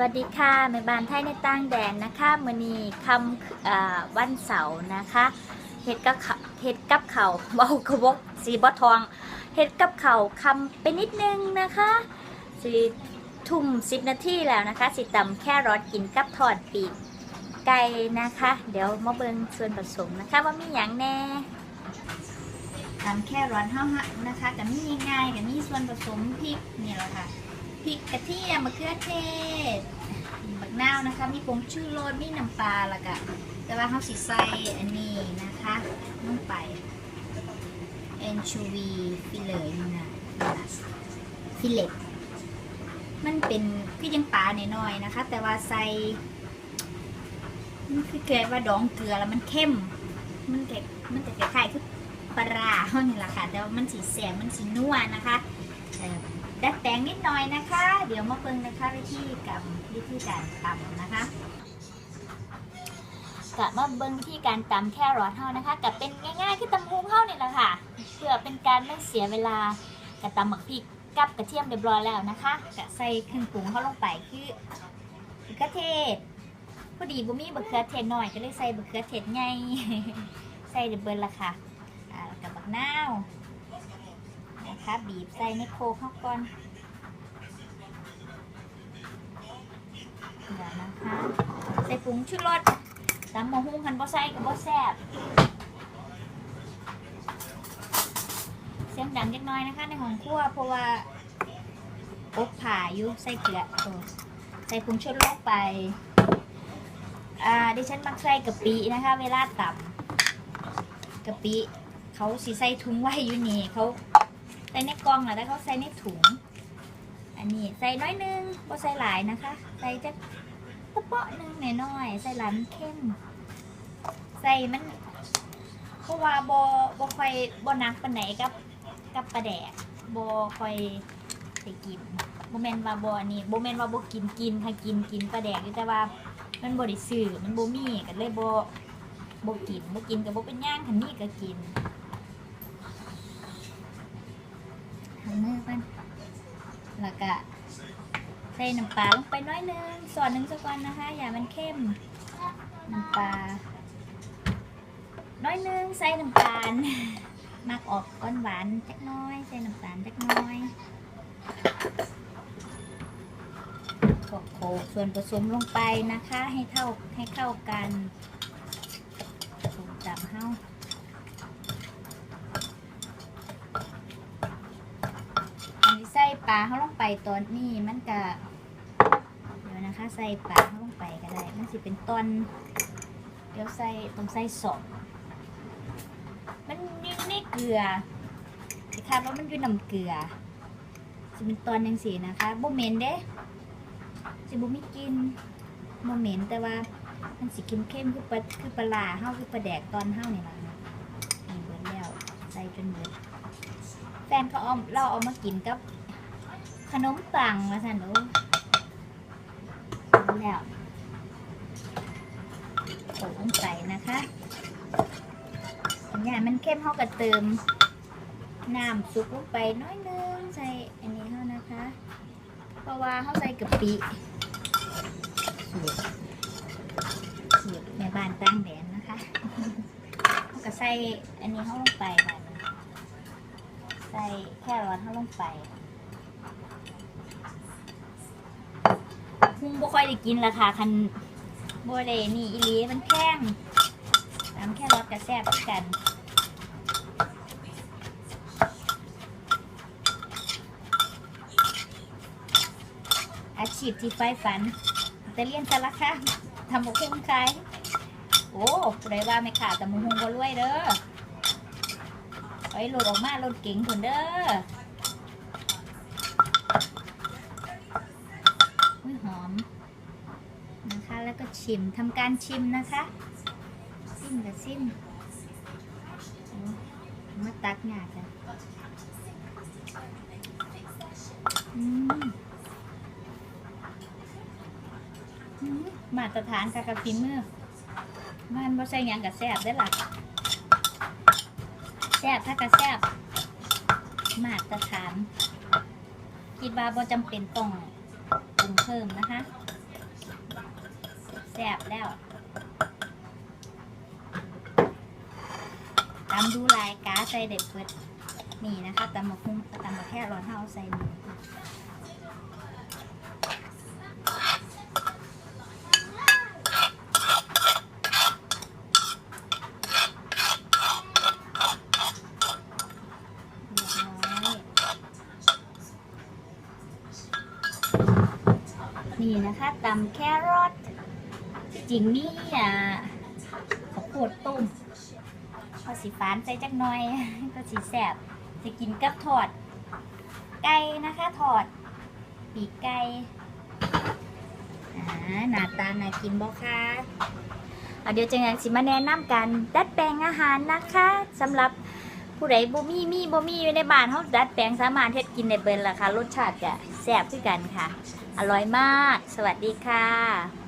วัสดีค่ะแม่บ้านไทยในต่างแดนนะคะมือนี้คำวันเสาร์นะคะเฮ็ดกับเฮ็ดกับเขาเบากระบอกสีบอทองเฮ็ดกับเขาคำไปนิดนึงนะคะสีทุ่มสิบนาทีแล้วนะคะสิตำแค่รอดกินกับทอดปีกไก่นะคะ เดี๋ยวมาเบิงส่วนผสมนะคะว่ามีอย่างแน่ตำแค่รอดเท่าหะนะคะแต่มีง่ายๆกับมีส่วนผสมพริกนี่แหละค่ะ พริกกระเทียมมะเขือเทศบักนาวนะคะ มีผงชูรสมีน้ำปลาแล้วก็แต่ว่าเขาสิใส่อันนี้นะคะลงไปแอนชูวีฟิเลตนี่นะฟิเลตมันเป็นคือยังปลาหน่อยๆนะคะ แต่ว่าใส่มันคือเกิดว่าดองเกลือแล้วมันเข้ม มันแกมันจะคล้ายๆคือ ปลาร้าเขานี่แหละค่ะแต่ว่ามันสีแสบมันสีนัวนะคะดัดแปลงนิดหน่อยนะคะ เดี๋ยวมาเบิ่งนะคะวิธีกับวิธีการตำนะคะกะมาเบิ่งวิธีการตำแค่รอทเท่านะคะกับเป็นง่ายๆคือตำฮูงเท่านี่แหละค่ะ เพื่อเป็นการไม่เสียเวลากะตำหมักพริกกับกระเทียมเรียบร้อยแล้วนะคะกะใส่เครื่องปรุงเข้าลงไปคือมะเขือเทศพอดีบุมีบะเขือเทศหน่อยก็เลยใส่บะเขือเทศใหญ่ใส่เดือบเบิร์ละค่ะ อ่าแล้วกับบักนาวนะคะบีบใส่ในโคเข้าก่อนเดี๋ยวนะคะใส่ผงชูรสตำมะฮุ่งคันบ่ใส่กับบ่แซ่บเสียงดังเล็กน้อยนะคะในห้องครัวเพราะว่าอบผ่าอยู่ใส่เกลือใส่ผงชูรสไปอ่าดิฉันมักใส่กะปินะคะ เวลาตำกะปิ เขาสีใส่ถุงไว้อยู่นี่เขาใส่ในกล่องแล้วเขาใส่ในถุง อันนี้ใส่น้อยนึงบ่ใส่หลายนะคะ ใส่จะกระเปาะหนึงหน่อยๆใส่หลันเข้ม ใส่มันเพราะว่าบ่บ่ค่อยบ่หนักปานไหนกับกับปลาแดกบ่ค่อยได้กินบ่แมนว่าบอันนี้บ่แมนว่าบกินกินค่ะกินกินปลาแดกอยู่แต่ว่ามันบ่ได้ซื้อมันโบมีก็เลยโบ่บ่กินโบกินก็บ่เป็นย่างคันนี้ก็กิน ทำมือมันแล้วก็ใส่น้ำปลาลงไปน้อยนึงส่วนหนึ่งสักวันนะคะ อย่ามันเข้ม น้ำปลา น้อยนึงใส่น้ำตาลมักออกก้อนหวานจักน้อย ใส่น้ำตาลจักน้อยโขกส่วนผสมลงไปนะคะ ให้เท่าให้เข้ากันถูกจับเข้า อันนี้ใส่ ปลาเขาลงไปตอนนี้มันก็เดี๋ยวนะคะ ใส่ปลาเขาลงไปก็ได้ มันสิเป็นตอนเดี๋ยวใส่ต้องใส่สองมันอยังนี่เกลือสิคาดว่ามันอยู่น้ำเกลือสิเป็นตอนยังสีนะคะบ่เหม็นเด้สิบ่มีกลินบ่เหม็นแต่ว่ามันสิเข้มเข้มคือปลาคือปลาร้าคือปลาแดกตอนเฮาเนี่ล่ะนี่เบิดแล้วใส่จนเบิดแฟนเขาเอาเราเอามากินกับ ขนมปังมาสันดูแล้วโขลกลงไปนะคะอย่ามันเข้มเขาก็เติมน้ำซุปลงไปน้อยนึงใส่อันนี้เขานะคะ เพราะว่าเขาใส่กะปิสูตรสูตรในบ้านตั้งแดนนะคะเขาก็ใส่อันนี้เขาลงไปแบบใส่แครอทเข้าลงไปคุ้ งบ่ค่อยได้กินราคาคันบ่ได้นี่อีหลีมันแข้งตามแครอทกับแซบกันอาชีพที่ไฟฝันแต่เรียนแต่ละค่ะทำหมกหุ้งขายโอ้ผู้ใดว่าไม่ขาดแต่มุงหุ้งบ่รวยเด้อไว้โหลดออกมารถเก๋งคนเด้อ แล้วก็ชิมทำการชิมนะคะซิมกับซิมโอ้มาตักหยากันอืมอืมาตรฐานค่ะกับฝีมือมันบ่ใส่ยังกับแซบได้อล่ะแซบถ้ากระแซบมาตรฐานคิดว่าบ่จำเป็นต้องปรุงเพิ่มนะคะ แซ่บแล้วตำดูลายกาใส่เด็ดเปิดนี่นะคะตำมะคุ้งตำมะแค่ร้อนเท้าใส่นี่เรียบร้อยนี่นะคะตำแครอท จริงนี่อะข้าวโพดต้มพอสีฟ้านใส่จักหน่อย ก็สีแสบจะกินกับทอด ไก่นะคะทอด ปีกไก่อ่าหน้าตาน่ากินบ่คะเอาเดี๋ยวจะงานสิมาแนะนำกันดัดแปลงอาหารนะคะสำหรับผู้ใดบ่มีมีบ่มีอยู่ในบ้านเฮาดัดแปลงสามารถเฮ็ดกินได้เบิดล่ะค่ะ รสชาติจะแซ่บคือกันค่ะ อร่อยมาก สวัสดีค่ะ